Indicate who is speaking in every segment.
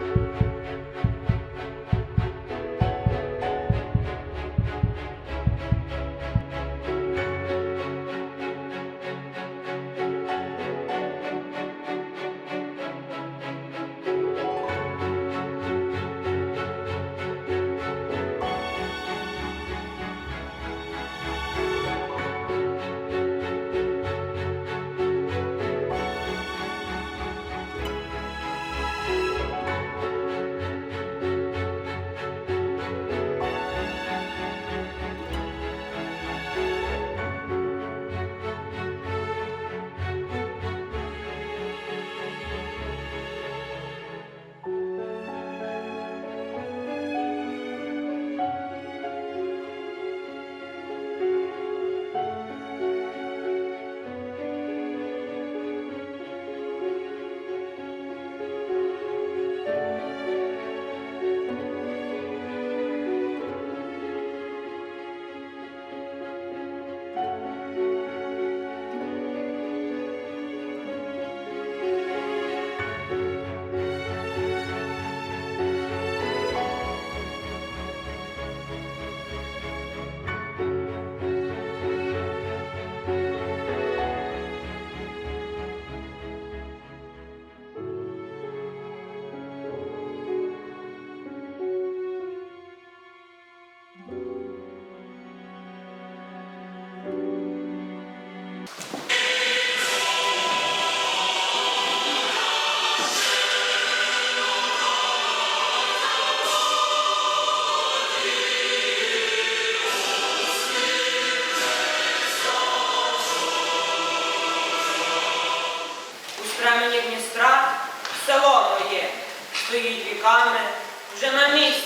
Speaker 1: У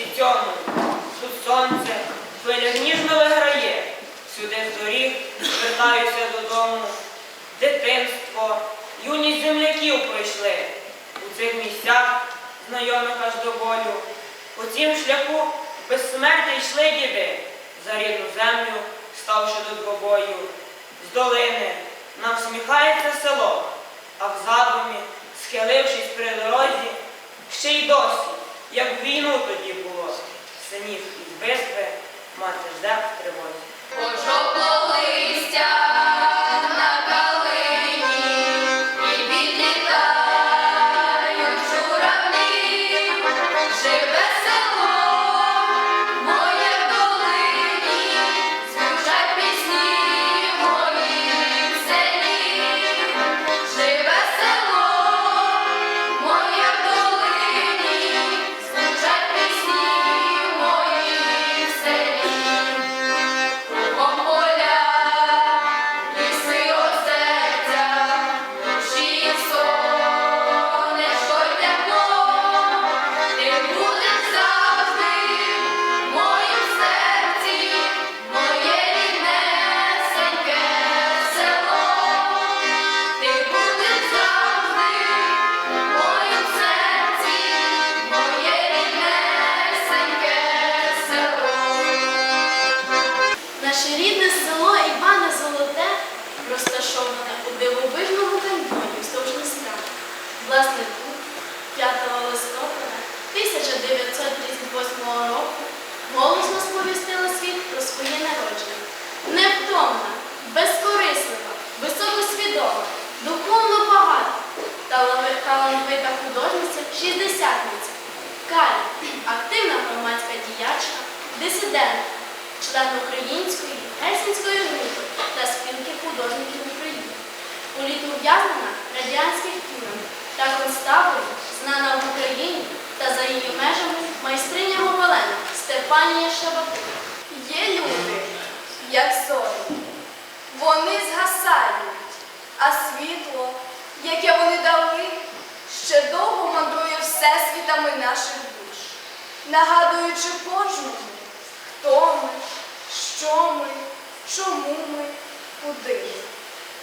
Speaker 1: місці цьому. Тут сонце хвиля ніжно виграє, сюди з доріг вертаюся додому. Дитинство, юність земляків пройшли. У цих місцях, знайомих аж до болю. По цім шляху безсмертя йшли діди, за рідну землю, ставши до двобою. З долини нам всміхається село, а в задумі, схилившись при дорозі, ще й досі, як війну тоді було, синів із безпе, мати ждав в тривозі.
Speaker 2: Пожовкло листя
Speaker 3: дисидент, член української гельсінської групи та спілки художників України. Політув'язнена радянських тюрем та концтаборі, знана в Україні та за її межами майстриня Гобелена Стефанія Шабатура.
Speaker 4: Є люди, як зорі, вони згасають, а світло, яке вони дали, ще довго мандрує всесвітами наших душ, нагадуючи кожному, хто ми, що ми, чому ми, куди ми.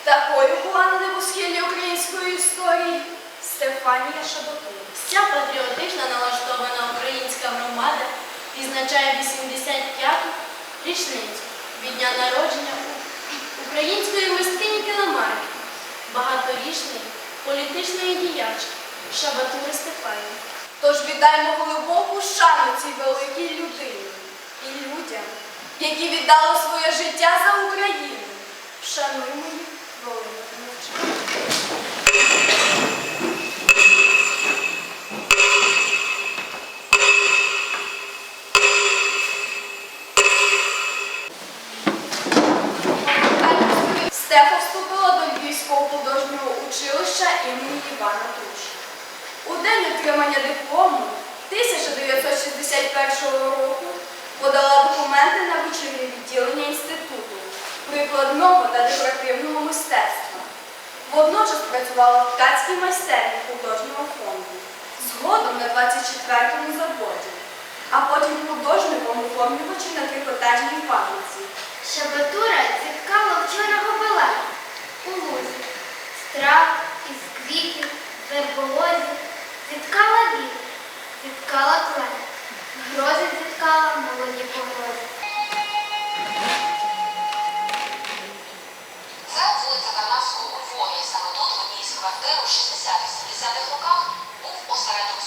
Speaker 4: Такою була на небосхилі української історії Стефанія Шабатура.
Speaker 3: Вся патріотично налаштована українська громада відзначає 85-ту річницю від дня народження української мисткині Килимарки, багаторічної політичної діячки Шабатури Стефанії.
Speaker 4: Тож віддаймо глибоку шану цій великій людині і людям, які віддали своє життя за Україну. Шануймо їх художнього училища імені Івана Труша. У день отримання диплому 1961 року подала документи на вечірнє відділення інституту прикладного та декоративного мистецтва. Водночас працювала в ткацькій майстерні художнього фонду, згодом на 24-му заводі, а потім художником оформлювачі на трикотажній фабриці.
Speaker 2: Шабатура зіткала вчора гобела у лузі, з трав, із квітів, верболозі, зіткала вітер, зіткала клен, грози зіткала молоді погрози.
Speaker 5: В одній з у 60-70-х роках, був осередок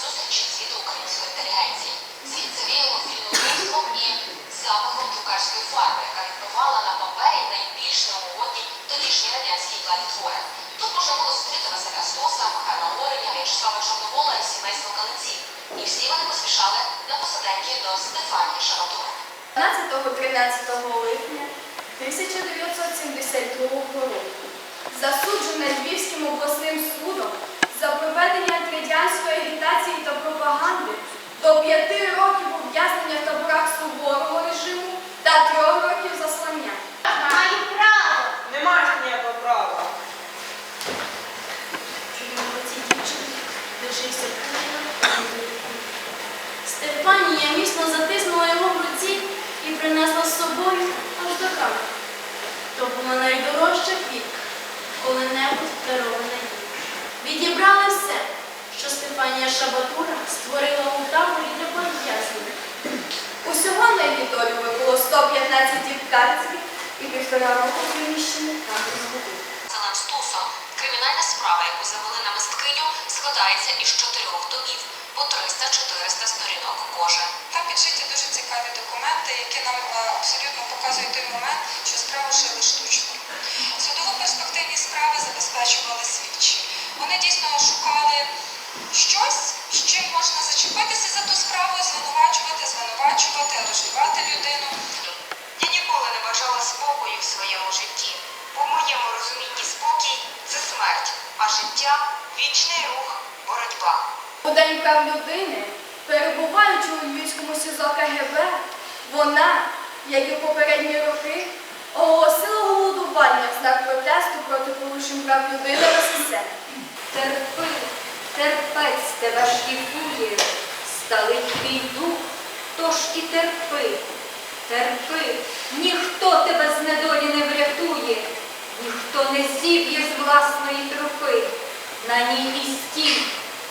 Speaker 4: П'яти років ув'язнення в таборах суворого режиму та трьох років заслання.
Speaker 2: Маю право!
Speaker 1: Немає ніякого права.
Speaker 3: Степанія міцно затиснула його в руці і принесла з собою аж до хати. То була найдорожча пік, коли-небудь дарована їй. Відібрали все що Стефанія Шабатура створила у таборі для пов'язнених.
Speaker 4: Усього на її долю було 115 карців і півтора року приміщених камер згоду.
Speaker 5: Василем Стусом. Кримінальна справа, яку завели на мисткиню, складається із чотирьох томів по 300-400 сторінок кожен.
Speaker 6: Там підшиті дуже цікаві документи, які нам е, абсолютно показують той момент, що справу шили штучно. Судово перспективні справи забезпечували слідчі. Вони дійсно шукали щось, з чим можна зачепитися за ту справу, звинувачувати, звинувачувати, арештувати людину.
Speaker 5: Я ніколи не бажала спокою в своєму житті. У моєму розумінні спокій це смерть, а життя вічний рух, боротьба.
Speaker 4: У День прав людини, перебуваючи у Львівському СІЗО КГБ, вона, як і в попередні роки, оголосила голодування в знак протесту проти порушень прав людини в СССР.
Speaker 7: Терпи, терпець тебе шліфує, сталить твій дух, тож і терпи, терпи, ніхто тебе з недолі не врятує, ніхто не зіб'є з власної тропи. На ній і стій,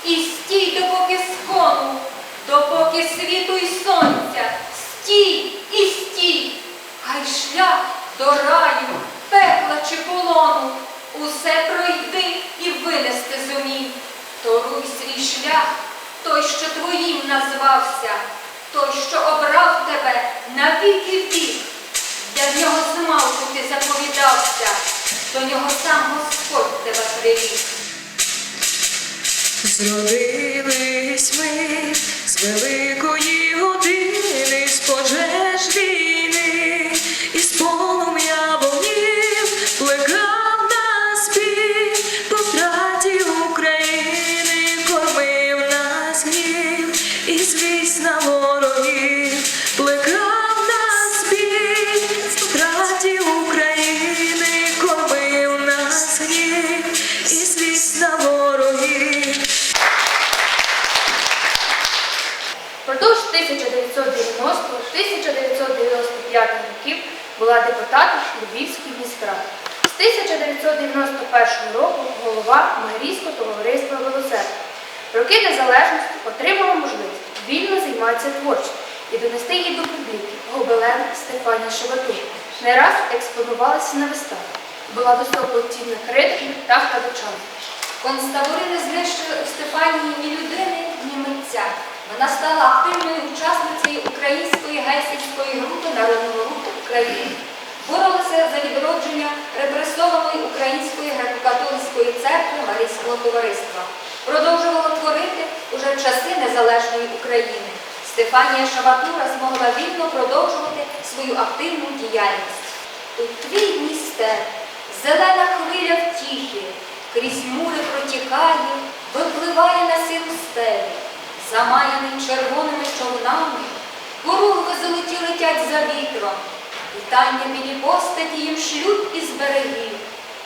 Speaker 7: і стій, допоки скону, допоки світу й сонця, стій і стій, хай шлях до раю, пекла чи полону, усе пройди і винести зумів. Торуй свій шлях, той, що твоїм назвався, той, що обрав тебе на віки вік. Для нього змалку ти заповідався, до нього сам Господь тебе привів.
Speaker 8: Зродились ми з великої години,
Speaker 9: року голова Марійського товариства «Велосипед». Роки незалежності отримала можливість вільно займатися творчістю і донести її до публіки гобелен Стефанія Шабатур. Не раз експонувалася на виставах, була високо оцінена критиками та глядачами.
Speaker 7: Концтабори не знищили у Стефанії ні людини, ні митця. Вона стала активною учасницею української гельсінської групи Народного руху України. Боролася за відродження репресованої української греко-католицької церкви Марійського товариства. Продовжувала творити уже в часи незалежної України. Стефанія Шабатура змогла вільно продовжувати свою активну діяльність. У твій містер зелена хвиля втіхи, крізь мури протікає, випливає на сіру стелі, замаяний червоними човнами, поругви золоті летять за вітром, вітання білі постаті їм шлють із берегів,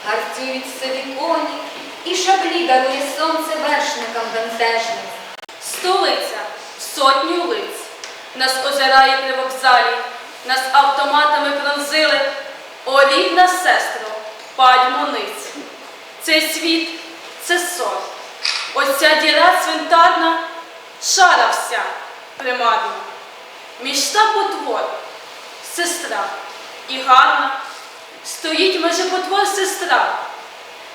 Speaker 7: гарцюють сиві коні, і шаблі дарує сонце вершникам бентежним.
Speaker 3: Столиця сотню лиць. Нас озирає при вокзалі, нас автоматами пронзили. О, рідна сестро, падьмо ниць. Цей світ це сон. Ось ця діра цвинтарна, шара вся примарна. Мічта потвор, сестра і гарна. Стоїть меже потвор сестра,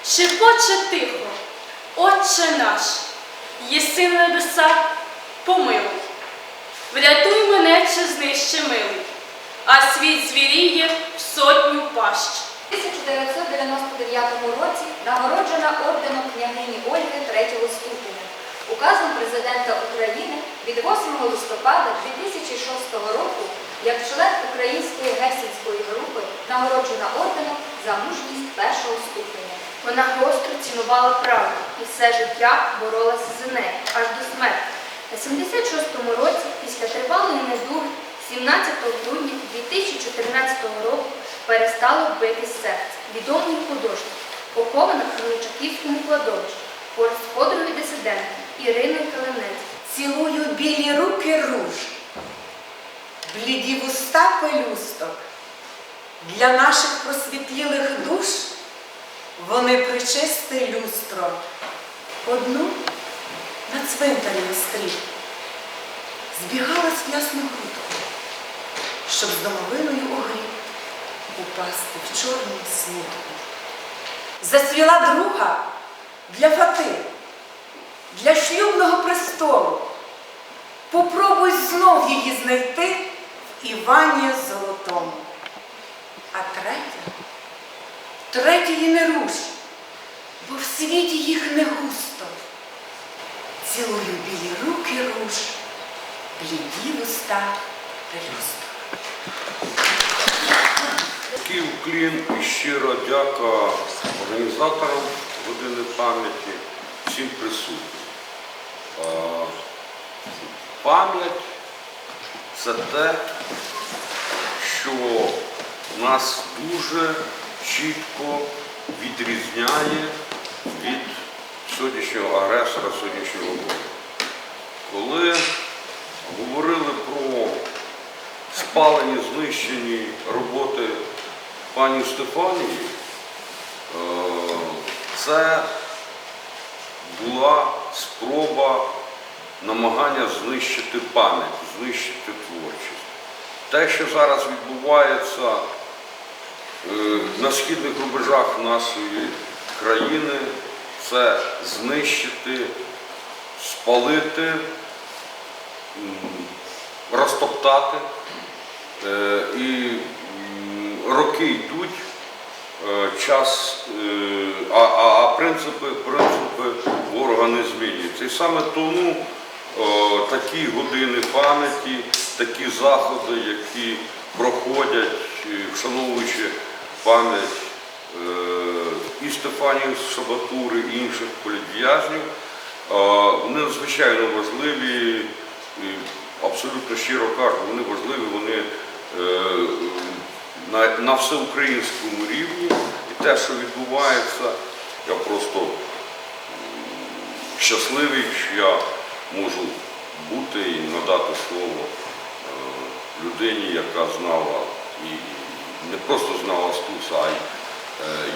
Speaker 3: шепоче тихо, Отче наш, єси на небесах, помилуй. Врятуй мене, чи знищи милий, а світ звіріє в сотню пащ.
Speaker 7: У 1999 році нагороджена орденом княгині Ольги третього ступеня. Указом президента України від 8 листопада 2006 року як член української гельсінської групи нагороджена орденом за мужність першого ступеня.
Speaker 9: Вона гостро цінувала правду і все життя боролася за неї аж до смерті. На 76-му році, після тривалої недуги, 17 грудня 2014 року перестало битись серце відомої художник, похована в Хмельничаківському кладовищі, поруч з подругою дисидентки Іриною Калинець.
Speaker 10: Цілую білі руки руж, бліді вуста пелюсток. Для наших просвітлілих душ вони причисте люстро. Одну на цвинтарі на стрій збігалась в ясну грудку, щоб з домовиною огрі упасти в чорну смутку. Засвіла друга для фати для шлюбного престолу. Попробуй знов її знайти Івані Золотому. А третя, третьої не руш, бо в світі їх не густо. Цілую білі руки руш, бліді вуста.
Speaker 11: Такий уклін і щира дяка організаторам години пам'яті, всім присутнім. Пам'ять це те, що нас дуже чітко відрізняє від сьогоднішнього агресора, сьогоднішнього бою. Коли говорили про спалені, знищені роботи пані Стефанії, е, це була спроба намагання знищити пам'ять, знищити творчість. Те, що зараз відбувається е, на східних рубежах нашої країни, це знищити, спалити, розтоптати. Е, І роки йдуть, е, час, а, принципи, принципи ворога не змінюються. І саме тому такі години пам'яті, такі заходи, які проходять, вшановуючи пам'ять е, і Стефанії Шабатури, і інших політв'язнів, вони надзвичайно важливі. Абсолютно щиро кажу, вони важливі, вони е, на, на всеукраїнському рівні. І те, що відбувається, я просто щасливий, що я можу бути і надати слово людині, яка знала і не просто знала Стуса, а й е,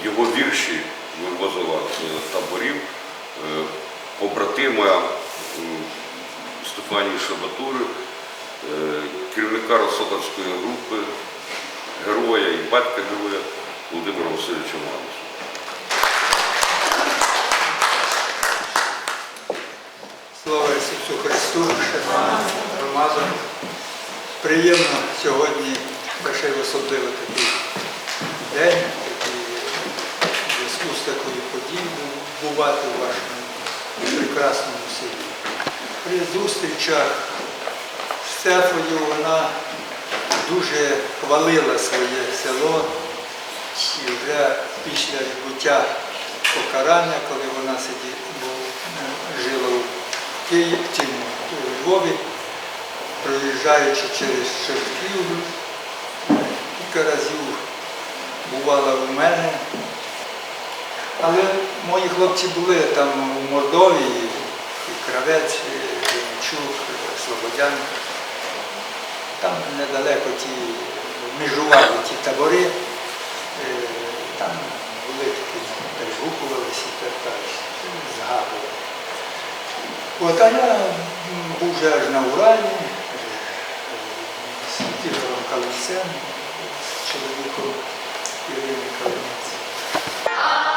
Speaker 11: його вірші вивозила з таборів. Е, Побратима м, Стефанії Шабатури, е, керівника Росотарської групи, героя і батька героя Володимира Васильовича Мануса.
Speaker 12: Ісусу Христу, громада. Приємно сьогодні лише особливо такий день, в зв'язку з такою подією бувати у вашому прекрасному селі. При зустрічах Стефою вона дуже хвалила своє село і вже після відбуття покарання, коли вона сиділа, жила у Києві, в Львові, проїжджаючи через Чортків, кілька разів бувала у мене. Але мої хлопці були там у Мордові, і Кравець, Демчук, Слободянка. Там недалеко ті межували ті табори, е, там були такі, перегукувалися і верталися, згадували. От, а я був вже аж на Уралі, з Ігорем Калинцем, чоловіком Ірини Калинець.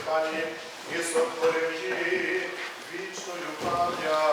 Speaker 13: Стефанії, і сотворив її вічною пам'ять.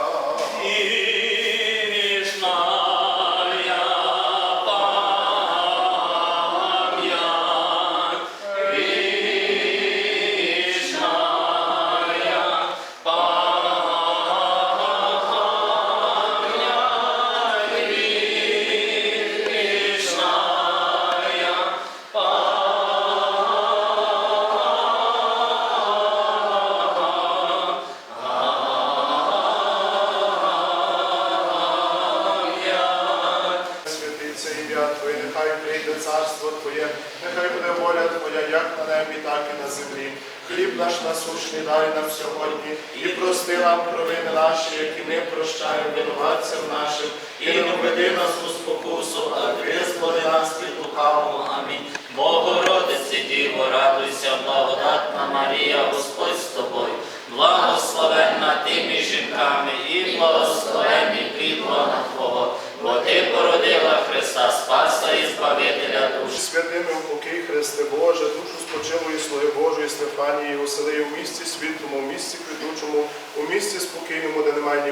Speaker 13: Нехай прийде царство Твоє, нехай буде воля Твоя, як на небі, так і на землі. Хліб наш насущний дай нам сьогодні, і прости нам провини наші, які ми прощаємо винуватцям нашим, і не введи нас у спокусу, а визволи нас від лукавого. Амінь.
Speaker 14: Богородице Діво, радуйся, благодатна Марія, Господь з тобою, благословенна ти між жінками, і благословенний плід лона Твого, бо ти породила Христа, Спаса і Збавителя душ.
Speaker 13: Святими упокій Христе Боже, душу спочилої Слуги Божої Стефанії, осели у місті світлому, в місті квітучому, у місті спокійному, де немає ні ні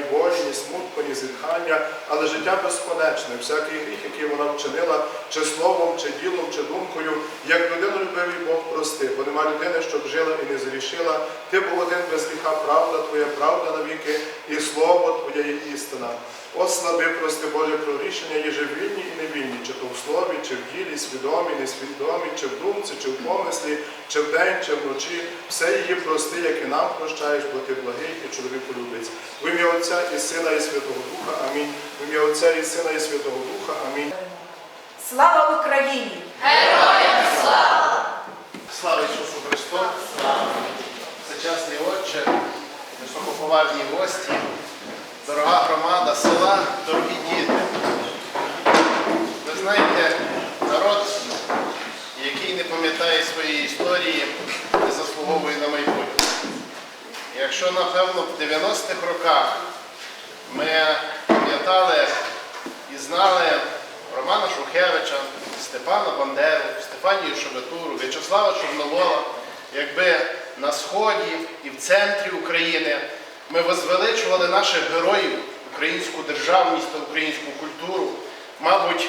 Speaker 13: зітхання, але життя безконечне, всякий гріх, який вона вчинила, чи словом, чи ділом, чи думкою, як людину любивий Бог прости, бо нема людини, щоб жила і не зрішила. Ти був один без гріха, правда Твоя, правда навіки, і слово Твоє є істина. Ослаби, прости Боже, про рішення є вільні і невільні, чи то в слові, чи в ділі, свідомі, несвідомі, чи в думці, чи в помислі, чи в день, чи вночі. Все її прости, як і нам прощаєш, бо ти благий і чоловіку любець. В ім'я Отця і Сина, і Святого Духа. Амінь. В ім'я Отця і Сина, і Святого Духа. Амінь.
Speaker 10: Слава Україні!
Speaker 13: Героям Слава Слава Ісусу Христу! Сучасний Отче, високоповажні гості, дорога громада села, дорогі діти. Ви знаєте, народ, який не пам'ятає своєї історії, не заслуговує на майбутнє. Якщо, напевно, в 90-х роках ми пам'ятали і знали Романа Шухевича, Степана Бандеру, Стефанію Шебетуру, В'ячеслава Чорновола, якби на сході і в центрі України ми возвеличували наших героїв, українську державність та українську культуру, мабуть,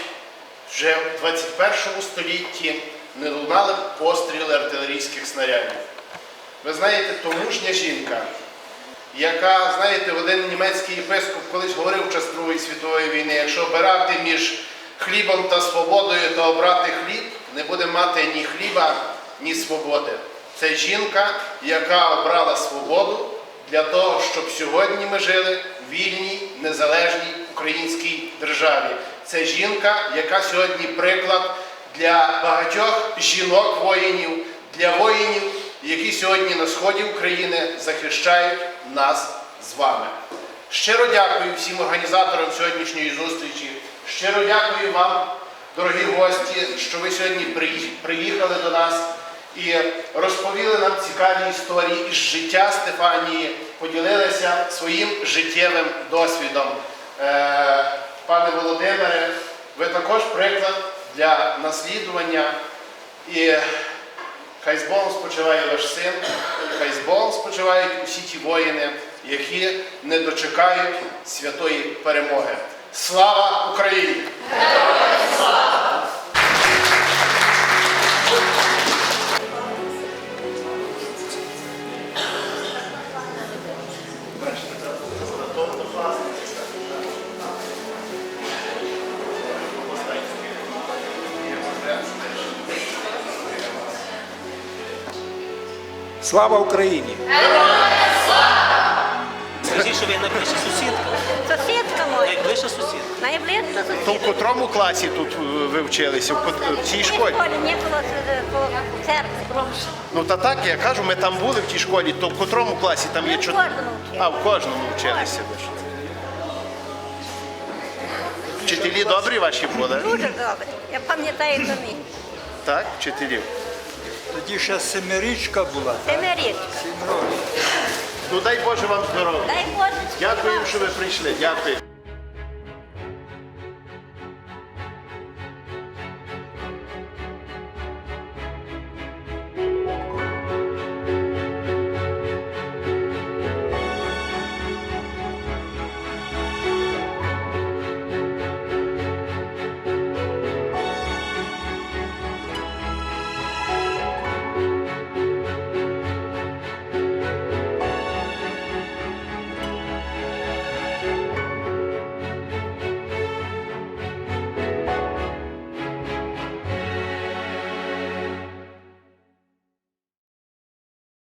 Speaker 13: вже в 21 столітті не лунали постріли артилерійських снарядів. Ви знаєте, то мужня жінка, яка, знаєте, один німецький єпископ колись говорив в час Другої світової війни, якщо обирати між хлібом та свободою, то обрати хліб не буде мати ні хліба, ні свободи. Це жінка, яка обрала свободу для того, щоб сьогодні ми жили в вільній, незалежній українській державі. це жінка, яка сьогодні приклад для багатьох жінок-воїнів, для воїнів, які сьогодні на сході України захищають нас з вами. Щиро дякую всім організаторам сьогоднішньої зустрічі. Щиро дякую вам, дорогі гості, що ви сьогодні приїхали до нас і розповіли нам цікаві історії із життя Стефанії, поділилися своїм життєвим досвідом. Е, Пане Володимире, ви також приклад для наслідування. І хай з Богом спочиває ваш син, Богом спочивають усі ті воїни, які не дочекають святої перемоги. Слава Україні!
Speaker 15: Слава Україні!
Speaker 16: Скажіть, що ви найближча сусідка.
Speaker 17: Сусідка моя.
Speaker 16: Найближча сусідка.
Speaker 17: Найближча
Speaker 13: То в котрому класі тут е, ви вчилися? В цій
Speaker 17: Ні в
Speaker 13: школі?
Speaker 17: школі, ні коло е, коло церкви.
Speaker 13: Ну та так, я кажу, ми там були в тій школі, то в котрому класі там є
Speaker 17: Ми в
Speaker 13: чотири.
Speaker 17: кожному вчилися.
Speaker 13: А, в кожному вчилися ви ж. Вчителі добрі ваші були?
Speaker 17: Дуже добре. Я пам'ятаю домі.
Speaker 13: Так, вчителів.
Speaker 12: Тоді ще семирічка була.
Speaker 17: Семирічка.
Speaker 12: Сім років.
Speaker 13: Ну дай Боже вам здоров'я.
Speaker 17: Дай Боже.
Speaker 13: Дякую, що ви прийшли. Дякую.